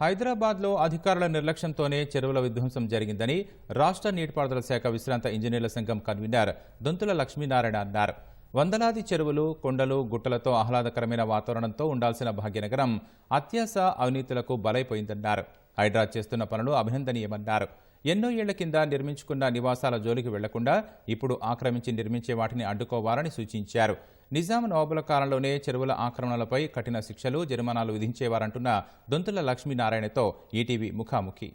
హైదరాబాద్లో అధికారుల నిర్లక్ష్యంతోనే చెరువుల విధ్వంసం జరిగిందని రాష్ట్ర నీటిపారుదల శాఖ విశ్రాంత ఇంజనీర్ల సంఘం కన్వీనర్ దొంతుల లక్ష్మీనారాయణ అన్నారు. వందలాది చెరువులు కొండలు గుట్టలతో ఆహ్లాదకరమైన వాతావరణంతో ఉండాల్సిన భాగ్యనగరం అత్యాస అవినీతులకు బలైపోయిందన్నారు. హైడ్రా చేస్తున్న పనులు అభినందనీయమన్నారు. ఎన్నో ఏళ్ళ కింద నిర్మించుకున్న నివాసాల జోలికి వెళ్ళకుండా ఇప్పుడు ఆక్రమించి నిర్మించే వాటిని అడ్డుకోవాలని సూచించారు. నిజాం నవాబుల కాలంలోనే చెరువుల ఆక్రమణలపై కఠిన శిక్షలు జరిమానాలు విధించేవారంటున్న దొంతుల లక్ష్మీనారాయణతో ఈటీవీ ముఖాముఖి.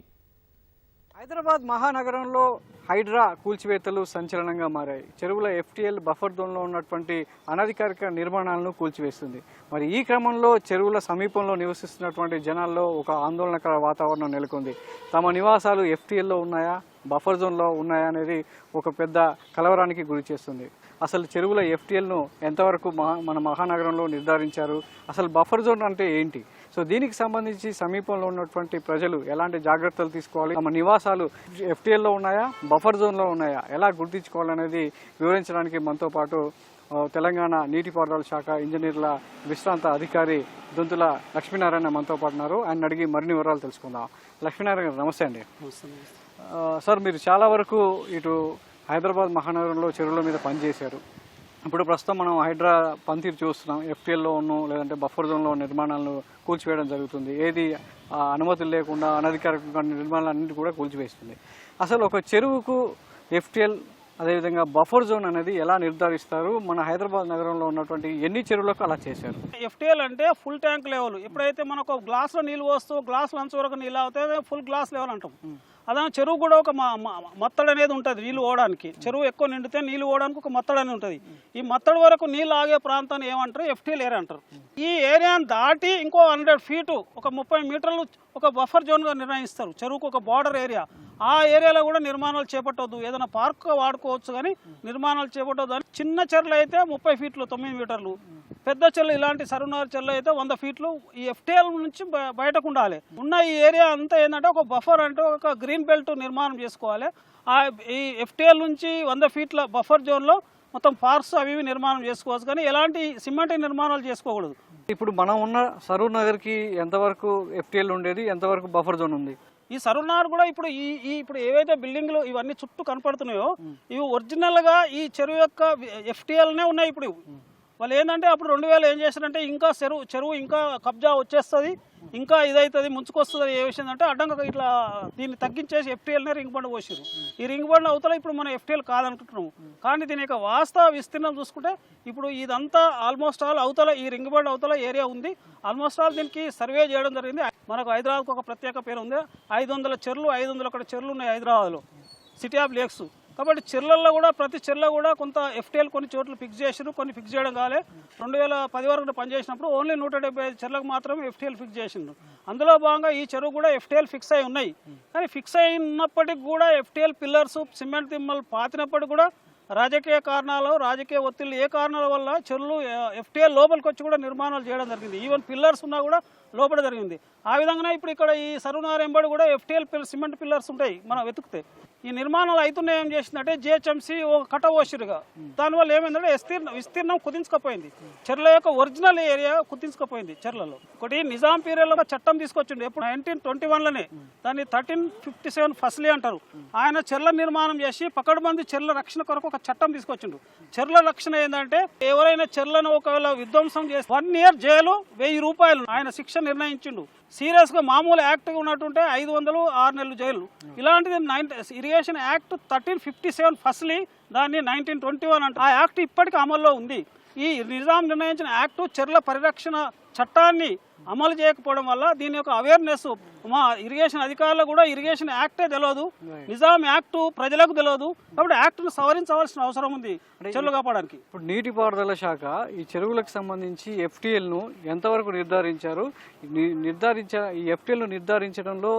హైదరాబాద్ మహానగరంలో హైడ్రా కూల్చివేతలు సంచలనంగా మారాయి. చెరువుల ఎఫ్టీఎల్ బఫర్ జోన్లో ఉన్నటువంటి అనధికారిక నిర్మాణాలను కూల్చివేస్తుంది. మరి ఈ క్రమంలో చెరువుల సమీపంలో నివసిస్తున్నటువంటి జనాల్లో ఒక ఆందోళనకర వాతావరణం నెలకొంది. తమ నివాసాలు ఎఫ్టీఎల్లో ఉన్నాయా? బఫర్ జోన్లో ఉన్నాయా అనేది ఒక పెద్ద కలవరానికి గురి చేస్తుంది. అసలు చెరువుల ఎఫ్టీఎల్ను ఎంతవరకు మహా మన మహానగరంలో నిర్ధారించారు? అసలు బఫర్ జోన్ అంటే ఏంటి? సో దీనికి సంబంధించి సమీపంలో ఉన్నటువంటి ప్రజలు ఎలాంటి జాగ్రత్తలు తీసుకోవాలి? తమ నివాసాలు ఎఫ్టీఎల్లో ఉన్నాయా? బఫర్ జోన్లో ఉన్నాయా? ఎలా గుర్తించుకోవాలనేది వివరించడానికి మనతో పాటు తెలంగాణ నీటిపారుదల శాఖ ఇంజనీర్ల విశ్రాంత అధికారి దొంతుల లక్ష్మీనారాయణ మనతో పాటు ఉన్నారు. ఆయన అడిగి మరిన్ని వివరాలు తెలుసుకుందాం. లక్ష్మీనారాయణ గారు నమస్తే అండి. సార్ మీరు చాలా వరకు ఇటు హైదరాబాద్ మహానగరంలో చెరువుల మీద పనిచేశారు. ఇప్పుడు ప్రస్తుతం మనం హైడ్రా పనితీరు చూస్తున్నాం. ఎఫ్టీఎల్లో ఉన్న లేదంటే బఫర్ జోన్లో నిర్మాణాలను కూల్చివేయడం జరుగుతుంది. ఏది అనుమతులు లేకుండా అనధికారిక నిర్మాణాలన్నింటి కూడా కూల్చివేస్తుంది. అసలు ఒక చెరువుకు ఎఫ్టీఎల్ అదేవిధంగా బఫర్ జోన్ అనేది ఎలా నిర్ధారిస్తారు? మన హైదరాబాద్ నగరంలో ఉన్నటువంటి ఎన్ని చెరువులకు అలా చేశారు? ఎఫ్టీఎల్ అంటే ఫుల్ ట్యాంక్ లెవెల్. ఎప్పుడైతే మనకు గ్లాస్లో నీళ్ళు పోస్తూ గ్లాస్ లంచ్ వరకు నీళ్ళు అవుతే ఫుల్ గ్లాస్ లెవెల్ అంటాం. అదే చెరువు కూడా ఒక మ- మత్తడి అనేది ఉంటుంది నీళ్ళు ఓడడానికి చెరువు ఎక్కువ నిండితే నీళ్ళు ఓడడానికి ఒక మత్తడి అనేది ఉంటుంది. ఈ మత్తడి వరకు నీళ్ళు ఆగే ప్రాంతాన్ని ఏమంటారు? ఎఫ్టీల్ ఏరియా అంటారు. ఈ ఏరియాని దాటి ఇంకో హండ్రెడ్ ఫీటు ఒక ముప్పై మీటర్లు ఒక బఫర్ జోన్గా నిర్ణయిస్తారు. చెరువుకు ఒక బార్డర్ ఏరియా ఆ ఏరియాలో కూడా నిర్మాణాలు చేపట్టవద్దు ఏదైనా పార్క్ వాడుకోవచ్చు కానీ నిర్మాణాలు చేపట్టవద్దు అని చిన్న చెర్లు అయితే ముప్పై ఫీట్లు తొమ్మిది మీటర్లు. పెద్ద చెల్లు ఇలాంటి సరునార్ చెల్లు అయితే వంద ఫీట్లు ఈ ఎఫ్టీఎల్ నుంచి బయటకు ఉండాలి. ఉన్న ఈ ఏరియా అంతా ఏంటంటే ఒక బఫర్ అంటే ఒక గ్రీన్ బెల్ట్ నిర్మాణం చేసుకోవాలి. ఆ ఈ ఎఫ్టీఎల్ నుంచి వంద ఫీట్ల బఫర్ జోన్లో మొత్తం పార్క్స్ అవి ఇవి నిర్మాణం చేసుకోవచ్చు కానీ ఎలాంటి సిమెంట్ నిర్మాణాలు చేసుకోకూడదు. ఇప్పుడు మనం ఉన్న సరూర్ నగర్కి ఎంతవరకు ఎఫ్టీఎల్ ఉండేది ఎంతవరకు బఫర్ జోన్ ఉంది? ఈ సరునార్ కూడా ఇప్పుడు ఈ ఈ ఇప్పుడు ఏవైతే బిల్డింగ్లు ఇవన్నీ చుట్టూ కనపడుతున్నాయో ఇవి ఒరిజినల్గా ఈ చెరువు యొక్క ఎఫ్టీఎల్నే ఉన్నాయి ఇప్పుడు. వాళ్ళు ఏంటంటే అప్పుడు రెండు వేలు ఏం చేశారంటే ఇంకా చెరువు చెరువు ఇంకా కబ్జా వచ్చేస్తుంది. ఇంకా ఇదైతుంది ముంచుకొస్తుంది ఏ విషయం అంటే అడ్డంగా ఇట్లా దీన్ని తగ్గించేసి ఎఫ్టీఎల్నే రింగ్ బండ్ పోసారు ఈ రింగ్ బండ్ అవతల ఇప్పుడు మనం ఎఫ్టీఎల్ కాదనుకుంటున్నాము కానీ దీని యొక్క వాస్తవ విస్తీర్ణం చూసుకుంటే ఇప్పుడు ఇదంతా ఆల్మోస్ట్ ఆల్ అవతల ఈ రింగ్ బండ్ అవతల ఏరియా ఉంది. ఆల్మోస్ట్ ఆల్ దీనికి సర్వే చేయడం జరిగింది. మనకు హైదరాబాద్కు ఒక ప్రత్యేక పేరు ఉంది. ఐదు వందల చెర్లు ఐదు వందల ఒకటి చెర్లు ఉన్నాయి హైదరాబాద్లో. సిటీ ఆఫ్ లేక్స్ కాబట్టి చెర్లల్లో కూడా ప్రతి చెర్ల కూడా కొంత ఎఫ్టీఎల్ కొన్ని చోట్ల ఫిక్స్ చేసారు కొన్ని ఫిక్స్ చేయడం కాలే. రెండు వేల పది వరకు పనిచేసినప్పుడు ఓన్లీ నూట డెబ్బై ఐదు చెర్లకు మాత్రమే ఎఫ్టీఎల్ ఫిక్స్ చేసిండ్రు అందులో భాగంగా ఈ చెరువు కూడా ఎఫ్టీఎల్ ఫిక్స్ అయి ఉన్నాయి. కానీ ఫిక్స్ అయినప్పటికీ కూడా ఎఫ్టీఎల్ పిల్లర్స్ సిమెంట్ దిమ్మలు పాతినప్పటికీ కూడా రాజకీయ కారణాలు రాజకీయ ఒత్తిళ్ళు ఏ కారణాల వల్ల చెరువులు ఎఫ్టీఎల్ లోపలికి వచ్చి కూడా నిర్మాణాలు చేయడం జరిగింది. ఈవెన్ పిల్లర్స్ ఉన్నా కూడా లోపల జరిగింది. ఆ విధంగానే ఇప్పుడు ఇక్కడ ఈ సరునార్ ఎంబడి కూడా ఎఫ్టీఎల్ పిల్ సిమెంట్ పిల్లర్స్ ఉంటాయి. మనం వెతికితే. ఈ నిర్మాణాలు అవుతున్నాయి ఏం చేసిందంటే జిహెచ్ఎంసీ ఒక కట ఓసిరుగా దానివల్ల ఏమైందంటే విస్తీర్ణం విస్తీర్ణం కుదించుకపోయింది. చెర్ల యొక్క ఒరిజినల్ ఏరియా కుదించుకపోయింది చెర్లలో. ఒకటి నిజాం పీరియడ్లో చట్టం తీసుకొచ్చిండు. ఎప్పుడు నైన్టీన్ ట్వంటీ వన్లోనే. దాన్ని థర్టీన్ ఫిఫ్టీ సెవెన్ ఫస్లీ అంటారు. ఆయన చెర్ల నిర్మాణం చేసి పకడ్బందీ చెర్ల రక్షణ కొరకు ఒక చట్టం తీసుకొచ్చిండు. చెర్ల రక్షణ ఏంటంటే ఎవరైనా చెర్లను ఒకవేళ విధ్వంసం చేసి వన్ ఇయర్ జైలు వెయ్యి రూపాయలు ఆయన శిక్ష నిర్ణయించిండు. సీరియస్గా మామూలు యాక్ట్ ఉన్నట్టుంటే ఐదు వందలు ఆరు నెలలు జైలు. ఇలాంటిది nine irrigation act thirteen fifty seven firstly దాన్ని నైన్టీన్ ట్వంటీ వన్ అంటే ఆ యాక్ట్ ఇప్పటికీ అమల్లో ఉంది. ఈ నిజాం నిర్ణయించిన యాక్ట్ చెర్ల పరిరక్షణ చట్టాన్ని అమలు చేయకపోవడం వల్ల దీని యొక్క అవేర్నెస్ మా ఇరిగేషన్ అధికారులు కూడా ఇరిగేషన్ యాక్టే తెలియదు నిజాం యాక్ట్ ప్రజలకు తెలియదు కాబట్టి యాక్ట్ను సవరించవలసిన అవసరం ఉంది చెర్లు కాపాడడానికి ఇప్పుడు నీటిపారుదల శాఖ ఈ చెరువులకు సంబంధించి ఎఫ్టీఎల్ను ఎంతవరకు నిర్ధారించారు? నిర్ధారించ ఈ ఎఫ్టీఎల్ను నిర్ధారించడంలో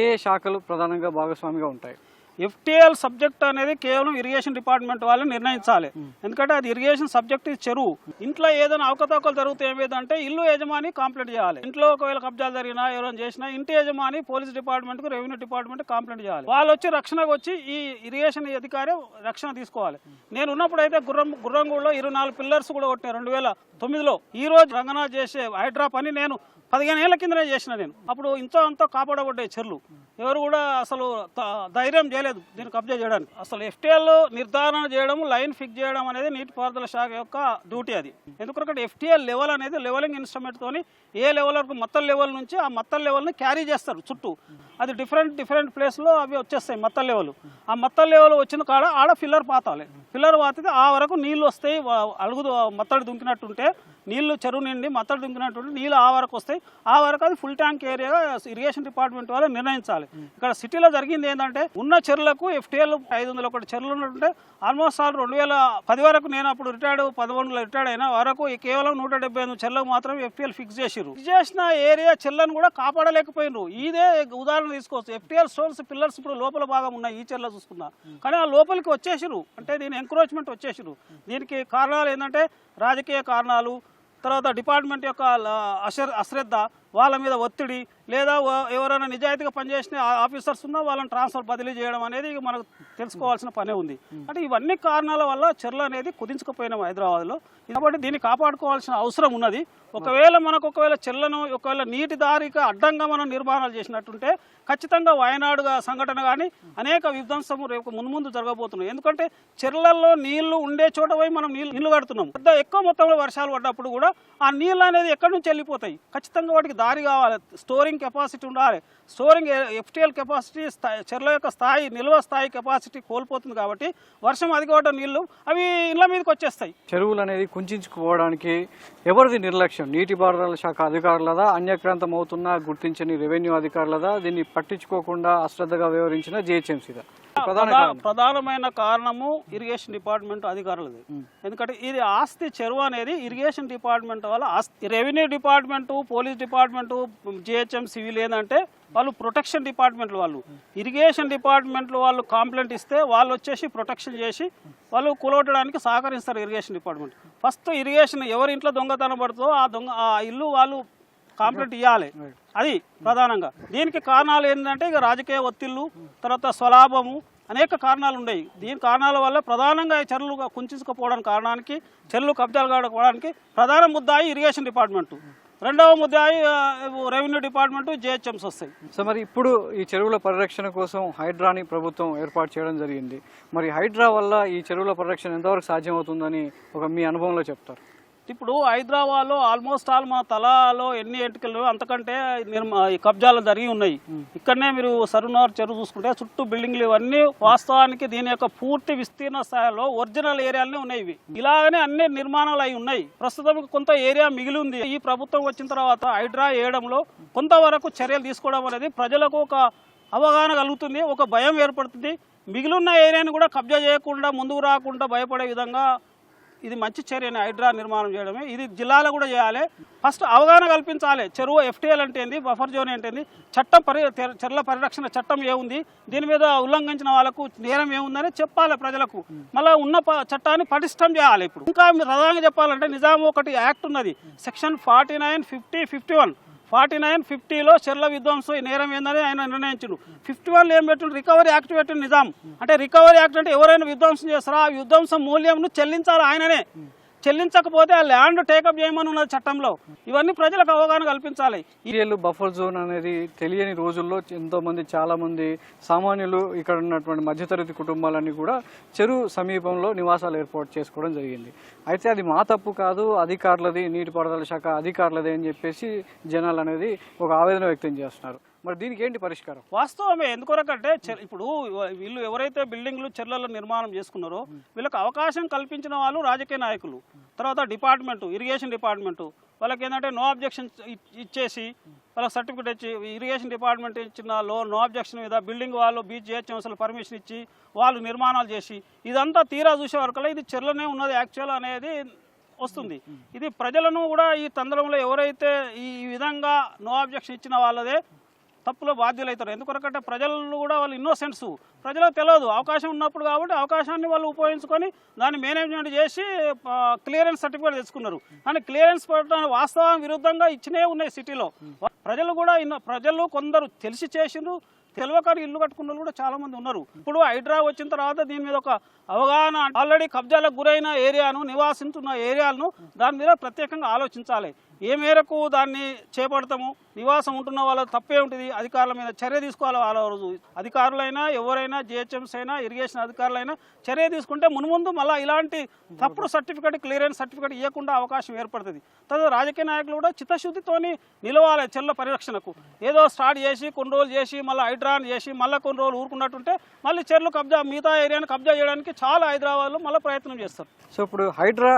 ఏ శాఖలు ప్రధానంగా భాగస్వామిగా ఉంటాయి? ఎఫ్టీఎల్ సబ్జెక్ట్ అనేది కేవలం ఇరిగేషన్ డిపార్ట్మెంట్ వాళ్ళు నిర్ణయించాలి. ఎందుకంటే అది ఇరిగేషన్ సబ్జెక్ట్ చెరువు. ఇంట్లో ఏదైనా అవకతవకలు జరిగితే ఏమైందంటే ఇల్లు యజమాని కంప్లైంట్ చేయాలి. ఇంట్లో ఒకవేళ కబ్జాలు జరిగినా ఎవరైనా చేసినా ఇంటి యజమాని పోలీస్ డిపార్ట్మెంట్కు రెవెన్యూ డిపార్ట్మెంట్ కంప్లైంట్ చేయాలి. వాళ్ళు వచ్చి రక్షణకు వచ్చి ఈ ఇరిగేషన్ అధికారి రక్షణ తీసుకోవాలి. నేను ఉన్నప్పుడు అయితే గుర్రం గుర్రంగూడలో ఇరవై నాలుగు పిల్లర్స్ కూడా కొట్టినాయి రెండు వేల తొమ్మిదిలో. ఈ రోజు రంగనాథ్ చేసే హైడ్రా పని నేను పదిహేను ఏళ్ళ కిందనే చేసిన నేను. అప్పుడు ఇంతో అంతో కాపాడబడ్డాయి చెర్లు. ఎవరు కూడా అసలు ధైర్యం చేయలేదు దీన్ని కబ్జా చేయడానికి. అసలు ఎఫ్టీఎల్ నిర్ధారణ చేయడం లైన్ ఫిక్స్ చేయడం అనేది నీటిపారుదల శాఖ యొక్క డ్యూటీ అది. ఎందుకంటే ఎఫ్టీఎల్ లెవెల్ అనేది లెవెలింగ్ ఇన్స్ట్రుమెంట్ తోని ఏ లెవెల్ వరకు మత్తల లెవెల్ నుంచి ఆ మత్తల లెవెల్ని క్యారీ చేస్తారు చుట్టూ. అది డిఫరెంట్ డిఫరెంట్ ప్లేస్లో అవి వచ్చేస్తాయి మత్తల లెవెల్. ఆ మత్తల లెవెల్ వచ్చిన కాడ ఆడ ఫిల్లర్ పాతాలి. ఫిల్లర్ పాతితే ఆ వరకు నీళ్ళు వస్తాయి వా- అలుగు మత్తడి దుంకినట్టుంటే నీళ్ళు చెరువు నిండి మత్తడి దుంకినట్టుంటే నీళ్ళు ఆ వరకు వస్తాయి. ఆ వరకు అది full tank area irrigation department వాళ్ళు నిర్ణయించాలి. ఇక్కడ సిటీలో జరిగింది ఏంటంటే ఉన్న చెరువులకు ఎఫ్టీఎల్ ఐదు వందల ఒకటి చెరువులు ఉన్నట్టుంటే ఆల్మోస్ట్ ఆల్ రెండు వేల పది వరకు నేను అప్పుడు రిటైర్డ్ పదకొండులో రిటైర్డ్ అయిన వరకు కేవలం నూట డెబ్బై ఎనిమిది చెర్లకు మాత్రం ఎఫ్టీఎల్ ఫిక్స్ చేసిరు ఫిక్స్ చేసిన ఏరియా చెర్లను కూడా కాపాడలేకపోయినరు ఇదే ఉదాహరణ తీసుకోవచ్చు ఎఫ్టీఎల్ స్టోన్స్ పిల్లర్స్ ఇప్పుడు లోపల భాగం ఉన్నాయి ఈ చెర్ల చూసుకున్నా. కానీ ఆ లోపలికి వచ్చేసిరు అంటే దీని ఎంక్రోచ్మెంట్ వచ్చేసిరు దీనికి కారణాలు ఏంటంటే రాజకీయ కారణాలు తర్వాత డిపార్ట్మెంట్ యొక్క అశ్ర అశ్రద్ధ వాళ్ళ మీద ఒత్తిడి లేదా ఎవరైనా నిజాయితీగా పనిచేసిన ఆఫీసర్స్ ఉన్నా వాళ్ళని ట్రాన్స్ఫర్ బదిలీ చేయడం అనేది మనకు తెలుసుకోవాల్సిన పనే ఉంది. అంటే ఇవన్నీ కారణాల వల్ల చెర్ల అనేది కుదించుకుపోయినాం హైదరాబాద్లో. కాబట్టి దీన్ని కాపాడుకోవాల్సిన అవసరం ఉన్నది. ఒకవేళ మనకు ఒకవేళ చెర్లను ఒకవేళ నీటి దారికి అడ్డంగా మనం నిర్మాణాలు చేసినట్టుంటే ఖచ్చితంగా వయనాడుగా సంఘటన కానీ అనేక విధ్వంసము రేపు మున్ముందు జరగబోతున్నాయి. ఎందుకంటే చెర్లల్లో నీళ్ళు ఉండే చోట పోయి మనం నీళ్ళు నీళ్ళు కడుతున్నాం. పెద్ద ఎక్కువ మొత్తంలో వర్షాలు పడ్డప్పుడు కూడా ఆ నీళ్ళు అనేది ఎక్కడి నుంచి వెళ్ళిపోతాయి? ఖచ్చితంగా వాటికి దారి కావాలి. స్టోరింగ్ కెపాసిటీ ఉండాలి. స్టోరింగ్ ఎఫ్టీఎల్ కెపాసిటీ స్థాయి చెర్ల యొక్క స్థాయి నిల్వ స్థాయి కెపాసిటీ కోల్పోతుంది కాబట్టి వర్షం అధికవడం నీళ్ళు అవి ఇళ్ళ మీదకి వచ్చేస్తాయి. చెరువులు అనేది కుంచుకోవడానికి ఎవరిది నిర్లక్ష్యం? నీటిపారుదల శాఖ అధికారులదా? అన్యక్రాంతం అవుతున్నా గుర్తించని రెవెన్యూ అధికారులదా? దీన్ని పట్టించుకోకుండా అశ్రద్ధగా వ్యవహరించిన జిహెచ్ఎంసీదా? ప్రధానమైన కారణము ఇరిగేషన్ డిపార్ట్మెంట్ అధికారులది. ఎందుకంటే ఇది ఆస్తి చెరువు అనేది ఇరిగేషన్ డిపార్ట్మెంట్ వల్ల ఆస్తి revenue department police department GHM civil ఏంటంటే వాళ్ళు ప్రొటెక్షన్ డిపార్ట్మెంట్ వాళ్ళు. ఇరిగేషన్ డిపార్ట్మెంట్ వాళ్ళు కంప్లైంట్ ఇస్తే వాళ్ళు వచ్చేసి ప్రొటెక్షన్ చేసి వాళ్ళు కూలగొట్టడానికి సహకరిస్తారు ఇరిగేషన్ డిపార్ట్మెంట్. ఫస్ట్ ఇరిగేషన్ ఎవరి ఇంట్లో దొంగతనం పడుతుందో ఆ దొంగ ఆ ఇల్లు వాళ్ళు కాంప్లైంట్ ఇవ్వాలి అది ప్రధానంగా. దీనికి కారణాలు ఏంటంటే ఇక రాజకీయ ఒత్తిళ్ళు తర్వాత స్వలాభము అనేక కారణాలు ఉన్నాయి దీని కారణాల వల్ల ప్రధానంగా ఈ చెరువులు కుంచుకుపోవడానికి కారణానికి చెర్లు కబ్జాలు కావడానికి ప్రధాన ముద్దాయి ఇరిగేషన్ డిపార్ట్మెంటు. రెండవ ముద్దాయి రెవెన్యూ డిపార్ట్మెంట్ జిహెచ్ఎంస్ వస్తాయి. సో మరి ఇప్పుడు ఈ చెరువుల పరిరక్షణ కోసం హైడ్రాని ప్రభుత్వం ఏర్పాటు చేయడం జరిగింది. మరి హైడ్రా వల్ల ఈ చెరువుల పరిరక్షణ ఎంతవరకు సాధ్యమవుతుందని ఒక మీ అనుభవంలో చెప్తారు? ఇప్పుడు హైదరాబాద్లో ఆల్మోస్ట్ ఆల్ మన తలాలో ఎన్ని ఎంటికలు అంతకంటే నిర్మ- ఈ కబ్జాలు జరిగి ఉన్నాయి. ఇక్కడనే మీరు సరునార్ చెరువు చూసుకుంటే చుట్టూ బిల్డింగ్లు ఇవన్నీ వాస్తవానికి దీని యొక్క పూర్తి విస్తీర్ణ స్థాయిలో ఒరిజినల్ ఏరియాలనే ఉన్నాయి ఇవి. ఇలాగనే అన్ని నిర్మాణాలు అయి ఉన్నాయి. ప్రస్తుతం కొంత ఏరియా మిగిలి ఉంది ఈ ప్రభుత్వం వచ్చిన తర్వాత హైడ్రా వేయడంలో కొంతవరకు చర్యలు తీసుకోవడం అనేది ప్రజలకు ఒక అవగాహన కలుగుతుంది ఒక భయం ఏర్పడుతుంది. మిగిలిన ఏరియాని కూడా కబ్జా చేయకుండా ముందుకు రాకుండా భయపడే విధంగా ఇది మంచి చర్యని హైడ్రా నిర్మాణం చేయడమే. ఇది జిల్లాలో కూడా చేయాలి. ఫస్ట్ అవగాహన కల్పించాలి. చెరువు ఎఫ్టీఎల్ అంటే ఏంది? బఫర్ జోన్ ఏంటి చట్టం పరి తెర- చెర్ల పరిరక్షణ చట్టం ఏముంది దీని మీద ఉల్లంఘించిన వాళ్ళకు నేరం ఏముందని చెప్పాలి ప్రజలకు. మళ్ళీ ఉన్న ప- చట్టాన్ని పటిష్టం చేయాలి ఇప్పుడు. ఇంకా ప్రధానంగా చెప్పాలంటే నిజాం ఒకటి యాక్ట్ ఉన్నది. Section forty nine fifty fifty one. Forty nine ఫిఫ్టీలో చెర్ల విధ్వంసం ఈ నేరం ఏందని ఆయన నిర్ణయించిండు. ఫిఫ్టీ వన్లో ఏం పెట్టిండు? రికవరీ యాక్ట్ పెట్టిన నిజాం. అంటే రికవరీ యాక్ట్ అంటే ఎవరైనా విధ్వంసం చేస్తారా? ఆ విధ్వంసం మూల్యంను చెల్లించాలి ఆయననే? చెల్లించకపోతే ఆ ల్యాండ్ టేకప్ చేయమని ఉన్నది చట్టంలో. ఇవన్నీ ప్రజలకు అవగాహన కల్పించాలి. ఏరియాలు బఫర్ జోన్ అనేది తెలియని రోజుల్లో ఎంతో మంది చాలా మంది సామాన్యులు ఇక్కడ ఉన్నటువంటి మధ్యతరగతి కుటుంబాలన్నీ కూడా చెరువు సమీపంలో నివాసాలు ఏర్పాటు చేసుకోవడం జరిగింది. అయితే అది మా తప్పు కాదు అధికారులది నీటిపారుదల శాఖ అధికారులది అని చెప్పేసి జనాలు అనేది ఒక ఆవేదన వ్యక్తం చేస్తున్నారు. మరి దీనికి ఏంటి పరిష్కారం? వాస్తవమే ఎందుకొరకంటే ఇప్పుడు వీళ్ళు ఎవరైతే బిల్డింగ్లు చెర్లలో నిర్మాణం చేసుకున్నారో వీళ్ళకి అవకాశం కల్పించిన వాళ్ళు రాజకీయ నాయకులు. తర్వాత డిపార్ట్మెంట్ ఇరిగేషన్ డిపార్ట్మెంట్. వాళ్ళకి ఏంటంటే నో అబ్జెక్షన్ ఇచ్చేసి వాళ్ళకి సర్టిఫికేట్ ఇచ్చి ఇరిగేషన్ డిపార్ట్మెంట్ ఇచ్చిన లో నో అబ్జెక్షన్ మీద బిల్డింగ్ వాళ్ళు బీచ్ జిహెచ్ఎంసీలు పర్మిషన్ ఇచ్చి వాళ్ళు నిర్మాణాలు చేసి ఇదంతా తీరా చూసే వరకల్లా ఇది చెర్లనే ఉన్నది యాక్చువల్ అనేది వస్తుంది. ఇది ప్రజలను కూడా ఈ తంత్రంలో ఎవరైతే ఈ విధంగా నో అబ్జెక్షన్ ఇచ్చిన వాళ్ళదే తప్పులో బాధ్యులు అవుతారు ఎందుకొరకంటే ప్రజలు కూడా వాళ్ళు ఇన్నోసెంట్స్ ప్రజలకు తెలియదు అవకాశం ఉన్నప్పుడు కాబట్టి అవకాశాన్ని వాళ్ళు ఉపయోగించుకొని దాన్ని మేనేజ్మెంట్ చేసి క్లియరెన్స్ సర్టిఫికేట్ తెచ్చుకున్నారు. కానీ క్లియరెన్స్ పెట్టడానికి వాస్తవం విరుద్ధంగా ఇచ్చినే ఉన్నాయి సిటీలో. ప్రజలు కూడా ఇన్న ప్రజలు కొందరు తెలిసి చేసిండ్రు. తెలియకని ఇల్లు కట్టుకున్న వాళ్ళు కూడా చాలా మంది ఉన్నారు. ఇప్పుడు హైడ్రా వచ్చిన తర్వాత దీని మీద ఒక అవగాహన ఆల్రెడీ కబ్జాలకు గురైన ఏరియాను నివాసిస్తున్న ఏరియాలను దాని మీద ప్రత్యేకంగా ఆలోచించాలి. ఏ మేరకు దాన్ని చేపడతాము? నివాసం ఉంటున్న వాళ్ళ తప్పే ఉంటుంది. అధికారుల మీద చర్య తీసుకోవాలి వాళ్ళ రోజు. అధికారులైనా ఎవరైనా జిహెచ్ఎంస్ అయినా ఇరిగేషన్ అధికారులైనా చర్య తీసుకుంటే మున్ముందు మళ్ళీ ఇలాంటి తప్పుడు సర్టిఫికేట్ క్లియరెన్స్ సర్టిఫికేట్ ఇవ్వకుండా అవకాశం ఏర్పడుతుంది. తర్వాత రాజకీయ నాయకులు కూడా చిత్తశుద్ధితోని నిలవాలి చెల్ల పరిరక్షణకు. ఏదో స్టార్ట్ చేసి కొన్ని రోజులు చేసి మళ్ళీ హైడ్రాన్ చేసి మళ్ళీ కొన్ని రోజులు ఊరుకున్నట్టుంటే మళ్ళీ చెర్లు కబ్జా మిగతా ఏరియాను కబ్జా చేయడానికి చాలా హైదరాబాద్లో మళ్ళీ ప్రయత్నం చేస్తారు. సో ఇప్పుడు హైడ్రా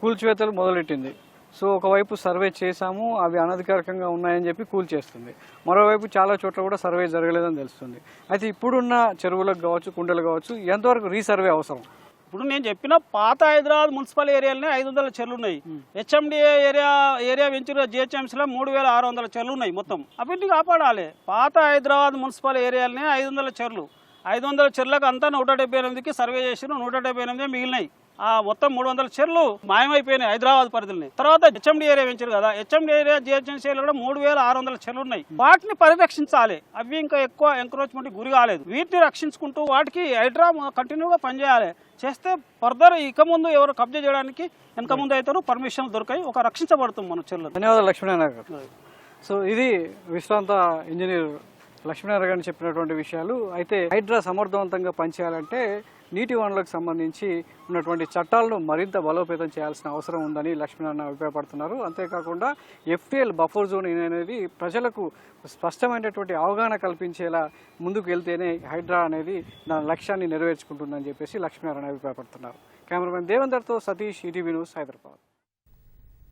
కూల్చివేతలు మొదలెట్టింది. సో ఒకవైపు సర్వే చేశాము అవి అనధికారికంగా ఉన్నాయని చెప్పి కూల్చేస్తుంది మరోవైపు చాలా చోట్ల కూడా సర్వే జరగలేదని తెలుస్తుంది. అయితే ఇప్పుడున్న చెరువులకు కావచ్చు కుంటలు కావచ్చు ఎంతవరకు రీసర్వే అవసరం? ఇప్పుడు నేను చెప్పిన పాత హైదరాబాద్ మున్సిపల్ ఏరియాలోనే ఐదు వందల చెర్లు ఉన్నాయి హెచ్ఎండిఏ ఏరియా ఏరియా వెంచర్ జిహెచ్ఎంసీలో మూడు వేల ఆరు వందల చెర్లు ఉన్నాయి మొత్తం. అవిటిని కాపాడాలి. పాత హైదరాబాద్ మున్సిపల్ ఏరియాలోనే ఐదు వందల చెర్లు. ఐదు వందల చెర్లకు అంతా నూట డెబ్బై ఎనిమిదికి సర్వే చేసిన నూట డెబ్బై ఎనిమిది మిగిలినాయి. ఆ మొత్తం మూడు వందల చెర్లు మాయమైపోయినాయి హైదరాబాద్ పరిధిలోని. తర్వాత హెచ్ఎండి ఏరియా వెంచర్ కదా హెచ్ఎండి ఏరియా జిహెచ్ఎంసీలో కూడా మూడు వేల ఆరు వందల చెర్లు ఉన్నాయి. వాటిని పరిరక్షించాలి. అవి ఇంకా ఎక్కువ ఎంక్రోచ్మెంట్ గురి కాలేదు. వీటిని రక్షించుకుంటూ వాటికి హైడ్రా కంటిన్యూగా పనిచేయాలి. చేస్తే ఫర్దర్ ఇక ముందు ఎవరు కబ్జా చేయడానికి వెనక ముందు అయితే పర్మిషన్ దొరికాయి ఒక రక్షించబడుతుంది మన చెర్లు. ధన్యవాదాలు లక్ష్మీనారాయణ సో ఇది విశ్రాంత ఇంజనీర్ లక్ష్మీనారాయణ గారిని చెప్పినటువంటి విషయాలు. అయితే హైడ్రా సమర్థవంతంగా పనిచేయాలంటే నీటి వనరులకు సంబంధించి ఉన్నటువంటి చట్టాలను మరింత బలోపేతం చేయాల్సిన అవసరం ఉందని లక్ష్మీనారాయణ అభిప్రాయపడుతున్నారు. అంతేకాకుండా ఎఫ్టీఎల్ బఫర్ జోన్ అనేది ప్రజలకు స్పష్టమైనటువంటి అవగాహన కల్పించేలా ముందుకు వెళ్తేనే హైడ్రా అనేది దాని లక్ష్యాన్ని నెరవేర్చుకుంటుందని చెప్పేసి లక్ష్మీనారాయణ అభిప్రాయపడుతున్నారు. కెమెరామెన్ దేవేందర్తో సతీష్ ఈటీవీ న్యూస్ హైదరాబాద్.